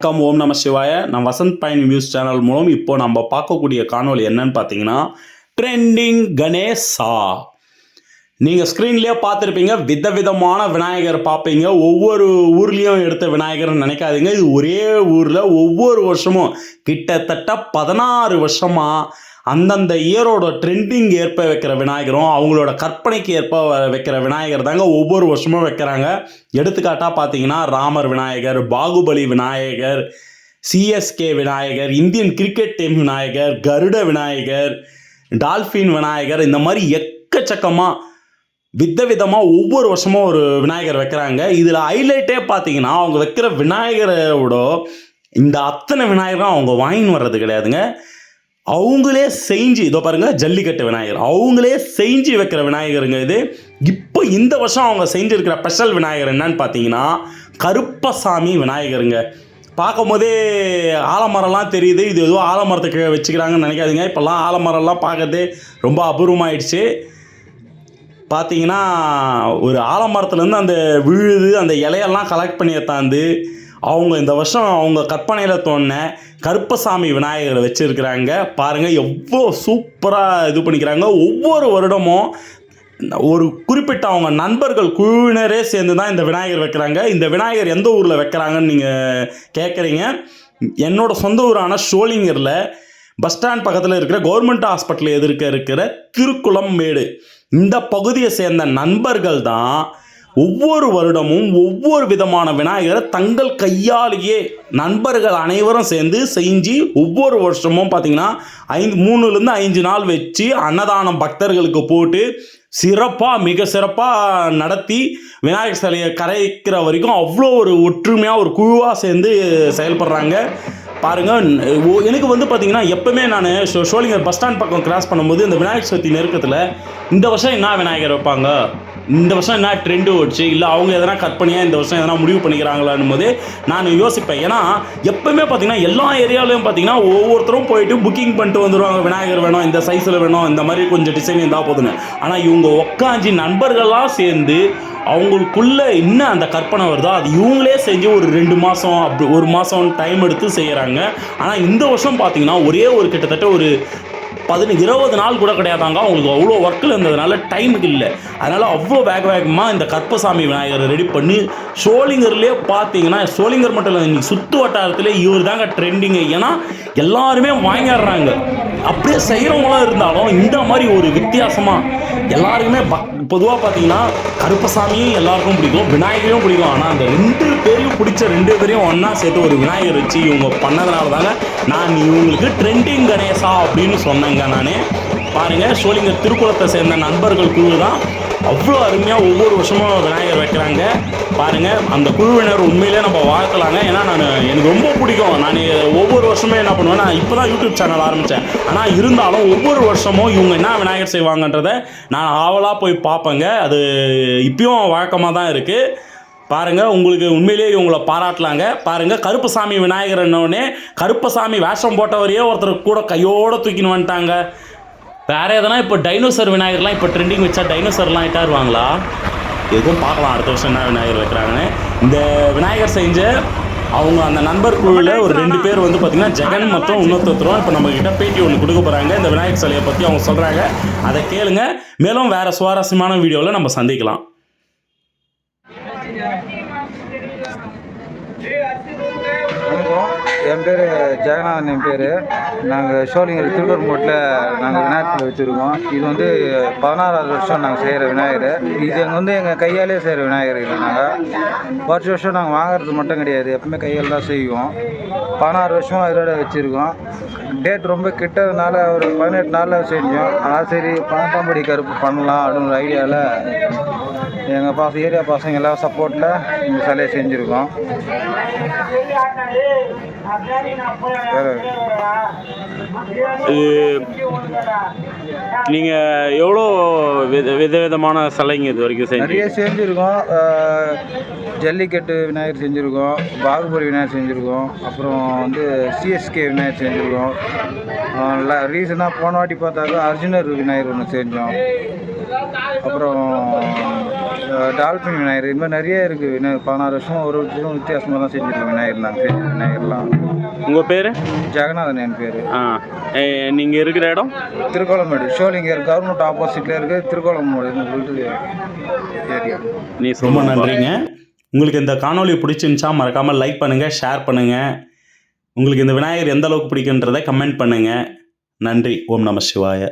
வணக்கம் ஓம் நம சிவாய. நான் வசந்த் பயணி நியூஸ் சேனல் மூலம் இப்போ நம்ம பார்க்கக்கூடிய காணொளி என்னன்னு பார்த்தீங்கன்னா ட்ரெண்டிங் கணேசா. நீங்கள் ஸ்க்ரீன்லேயே பார்த்துருப்பீங்க விதவிதமான விநாயகர் பார்ப்பீங்க. ஒவ்வொரு ஊர்லேயும் எடுத்த விநாயகர்னு நினைக்காதீங்க. இது ஒரே ஊரில் ஒவ்வொரு வருஷமும் கிட்டத்தட்ட பதினாறு வருஷமாக அந்தந்த இயரோட ட்ரெண்டிங் ஏற்ப வைக்கிற விநாயகரும் அவங்களோட கற்பனைக்கு ஏற்ப வ- வைக்கிற விநாயகர் தாங்க ஒவ்வொரு வருஷமும் வைக்கிறாங்க. எடுத்துக்காட்டாக பார்த்தீங்கன்னா Ramar Vinayagar Baahubali Vinayagar CSK Vinayagar Indian cricket team Vinayagar Garuda Vinayagar dolphin Vinayagar இந்த மாதிரி எக்கச்சக்கமாக வித விதமாக ஒவ்வொரு வருஷமும் ஒரு விநாயகர் வைக்கிறாங்க. இதில் ஹைலைட்டே பார்த்தீங்கன்னா அவங்க வைக்கிற விநாயகரோட இந்த அத்தனை விநாயகரும் அவங்க வாங்கின்னு வர்றது கிடையாதுங்க. அவங்களே செஞ்சு இதோ பாருங்க ஜல்லிக்கட்டு விநாயகர். அவங்களே செஞ்சு வைக்கிற விநாயகருங்க இது. இப்போ இந்த வருஷம் அவங்க செஞ்சிருக்கிற ஸ்பெஷல் விநாயகர் என்னன்னு பார்த்தீங்கன்னா கருப்பசாமி விநாயகருங்க. பார்க்கும் போதே ஆலமரம்லாம் தெரியுது. இது ஏதோ ஆலமரத்துக்கு வச்சுக்கிறாங்கன்னு நினைக்காதீங்க. இப்போல்லாம் ஆலமரம்லாம் பார்க்கறதே ரொம்ப அபூர்வமாயிடுச்சு. பார்த்தீங்கன்னா ஒரு ஆலமரத்துலேருந்து அந்த விழுது அந்த இலையெல்லாம் கலெக்ட் பண்ணி எடுத்தாந்து அவங்க இந்த வருஷம் அவங்க கற்பனையில் தோணின கருப்பசாமி விநாயகரை வச்சுருக்கிறாங்க. பாருங்கள் எவ்வளோ சூப்பராக இது பண்ணிக்கிறாங்க. ஒவ்வொரு வருடமும் ஒரு குறிப்பிட்ட அவங்க நண்பர்கள் குழுவினரே சேர்ந்து தான் இந்த விநாயகர் வைக்கிறாங்க. இந்த விநாயகர் எந்த ஊரில் வைக்கிறாங்கன்னு நீங்கள் கேட்குறீங்க என்னோடய சொந்த ஊரான ஷோலிங்கரில் பஸ் ஸ்டாண்ட் பக்கத்தில் இருக்கிற கவர்மெண்ட் ஹாஸ்பிட்டல் எதிர்க்க இருக்கிற திருக்குளம் மேடு. இந்த பகுதியை சேர்ந்த நண்பர்கள் தான் ஒவ்வொரு வருடமும் ஒவ்வொரு விதமான விநாயகரை தங்கள் கையாலேயே நண்பர்கள் அனைவரும் சேர்ந்து செஞ்சு ஒவ்வொரு வருஷமும் பார்த்தீங்கன்னா ஐந்து மூணுலேருந்து ஐந்து நாள் வச்சு அன்னதானம் பக்தர்களுக்கு போட்டு சிறப்பாக மிக சிறப்பாக நடத்தி விநாயகர் சிலையை கரைக்கிற வரைக்கும் அவ்வளோ ஒரு ஒற்றுமையாக ஒரு குழுவாக சேர்ந்து செயல்படுறாங்க. பாருங்கள் எனக்கு வந்து பார்த்தீங்கன்னா எப்போவுமே நான் ஷோ ஷோலிங்கர் பஸ் ஸ்டாண்ட் பக்கம் கிராஸ் பண்ணும்போது இந்த விநாயகர் சதுர்த்தி நெருக்கத்தில் இந்த வருஷம் என்ன விநாயகர் வைப்பாங்க? இந்த வருஷம் என்ன ட்ரெண்டு ஓடிச்சு? இல்லை அவங்க எதனா கற்பனையாக இந்த வருஷம் எதனா முடிவு பண்ணிக்கிறாங்களான்னு போது நான் யோசிப்பேன். ஏன்னா எப்பவுமே பார்த்தீங்கன்னா எல்லா ஏரியாலையும் பார்த்தீங்கன்னா ஒவ்வொருத்தரும் போயிட்டு புக்கிங் பண்ணிட்டு வந்துடுவாங்க விநாயகர் வேணும் இந்த சைஸில் வேணும் இந்த மாதிரி கொஞ்சம் டிசைன் இருந்தால் போதுன்னு ஆனால் இவங்க உக்காஞ்சி நண்பர்களாக சேர்ந்து அவங்களுக்குள்ள என்ன அந்த கற்பனை வருதோ அது இவங்களே செஞ்சு ஒரு ரெண்டு மாதம் அப்படி ஒரு மாதம் டைம் எடுத்து செய்கிறாங்க ஆனால் இந்த வருஷம் பார்த்தீங்கன்னா ஒரே ஒரு கிட்டத்தட்ட ஒரு பதினஞ்சு இருபது நாள் கூட கிடையாதாங்க. அவங்களுக்கு அவ்வளோ ஒர்க்கில் இருந்ததுனால டைமுக்கு இல்லை. அதனால் அவ்வளோ வேக வேகமாக இந்த கற்பசாமி விநாயகரை ரெடி பண்ணி சோளிங்கர்லேயே பார்த்தீங்கன்னா சோளிங்கர் மட்டும் இல்லை இன்னைக்கு சுற்று வட்டாரத்தில் இவர் தாங்க ட்ரெண்டிங்கு ஏன்னா எல்லாருமே வாங்கிடுறாங்க. அப்படியே செய்கிறவங்களாம் இருந்தாலும் இந்த மாதிரி ஒரு வித்தியாசமாக எல்லாருக்குமே பக் பொதுவாக பார்த்தீங்கன்னா கருப்பசாமியும் எல்லாருக்கும் பிடிக்கும் விநாயகரையும் பிடிக்கும். ஆனால் அந்த ரெண்டு பேரையும் பிடிச்ச ரெண்டு பேரையும் ஒன்றா சேர்த்து ஒரு விநாயகர் வச்சு இவங்க பண்ணதுனால தாங்க நான் இவங்களுக்கு ட்ரெண்டிங் கணேசா அப்படின்னு சொன்னேங்க நான். பாருங்கள் சோழிங்கர் திருக்குளத்தை சேர்ந்த நண்பர்கள் குழு தான் அவ்வளோ அருமையாக ஒவ்வொரு வருஷமும் விநாயகர் வைக்கிறாங்க. பாருங்கள் அந்த குழுவினர் உண்மையிலே நம்ம வாழ்க்கலாங்க ஏன்னா நான் எனக்கு ரொம்ப பிடிக்கும். நான் ஒவ்வொரு வருஷமே என்ன பண்ணுவேன் நான் இப்போ தான் யூடியூப் சேனல் ஆரம்பித்தேன் ஆனால் இருந்தாலும் ஒவ்வொரு வருஷமும் இவங்க என்ன விநாயகர் செய்வாங்கன்றதை நான் ஆவலாக போய் பார்ப்பேங்க. அது இப்பயும் வழக்கமாக தான் இருக்குது பாருங்க உங்களுக்கு உண்மையிலேயே இவங்கள பாராட்டலாங்க. பாருங்க கருப்பசாமி விநாயகர் என்னோடனே கருப்பசாமி வேஷம் போட்டவரையே ஒருத்தர் கூட கையோட தூக்கின்னு வந்துட்டாங்க. வேற எதனா இப்போ டைனோசர் விநாயகர்லாம் இப்போ ட்ரெண்டிங் வச்சா டைனோசர்லாம் இட்டாருவாங்களா எதுவும் பார்க்கலாம் அடுத்த வருஷம் என்ன விநாயகர் வைக்கிறாங்கன்னு. இந்த விநாயகர் செஞ்ச அவங்க அந்த நண்பர் குழுவில் ஒரு ரெண்டு பேர் வந்து பார்த்திங்கன்னா ஜெகன் மற்றும் இன்னொருத்தரும் இப்போ நம்ம கிட்ட பேட்டி ஒன்று கொடுக்க போகிறாங்க இந்த விநாயகர் சிலையை பற்றி அவங்க சொல்கிறாங்க அதை கேளுங்க. மேலும் வேறு சுவாரஸ்யமான வீடியோவில் நம்ம சந்திக்கலாம் வணக்கம் என் பேர் ஜெகநாதன் என் பேர். நாங்கள் ஷோலிங்கர் திருவரங்கோட்டில் நாங்கள் விநாயகர் வச்சுருக்கோம். இது வந்து பதினாறாவது வருஷம் நாங்கள் செய்கிற விநாயகர். இது எங்கள் வந்து எங்கள் கையாலே செய்கிற விநாயகர் இது நாங்கள் வருஷம் வருஷம் நாங்கள் வாங்குறது மட்டும் கிடையாது. எப்பவுமே கையால் தான் செய்வோம். பதினாறு வருஷம் இதோட வச்சுருக்கோம். டேட் ரொம்ப கிட்டதுனால ஒரு பதினெட்டு நாளில் செஞ்சோம். அதான் சரி பணத்தாம்படி கருப்பு பண்ணலாம் அப்படின்னு ஒரு ஐடியாவில் எங்கள் பாச ஏரியா பசங்க எல்லாம் சப்போர்ட்டில் இந்த சிலையை செஞ்சுருக்கோம். வேறு நீங்கள் எவ்வளோ வித விதவிதமான சிலைங்க இது வரைக்கும் நிறைய செஞ்சுருக்கோம். ஜல்லிக்கட்டு விநாயகர் செஞ்சுருக்கோம். பாகுபலி விநாயகர் செஞ்சுருக்கோம். அப்புறம் வந்து சிஎஸ்கே விநாயகர் செஞ்சுருக்கோம். ரீசனாக போன வாட்டி பார்த்தாக்கா அர்ஜுனர் விநாயகர் ஒன்று செஞ்சோம். அப்புறம் டால்பின் விநாயகர். இது மாதிரி நிறைய இருக்குது விநாயகர் பதினாறு வருஷம் ஒரு வருஷம் வித்தியாசமாக தான் செஞ்சுருக்கோம் விநாயகர் நாங்கள் செஞ்ச விநாயகர்லாம். உங்கள் பேர்? ஜெகநாதன் என் பேர். ஆ. நீங்கள் இருக்கிற இடம்? திருக்கோளமேடு ஷோலிங்கர் கவர்மெண்ட் ஆப்போசிட்டில் இருக்குது திருக்கோளமேடுன்னு சொல்லிட்டு ஏரியா நீ ரொம்ப நன்றிங்க. உங்களுக்கு இந்த காணொளி பிடிச்சிருந்துச்சா மறக்காமல் லைக் பண்ணுங்கள் ஷேர் பண்ணுங்கள் உங்களுக்கு இந்த விநாயகர் எந்த அளவுக்கு பிடிக்குன்றதை கமெண்ட் பண்ணுங்கள் நன்றி. ஓம் நம சிவாய.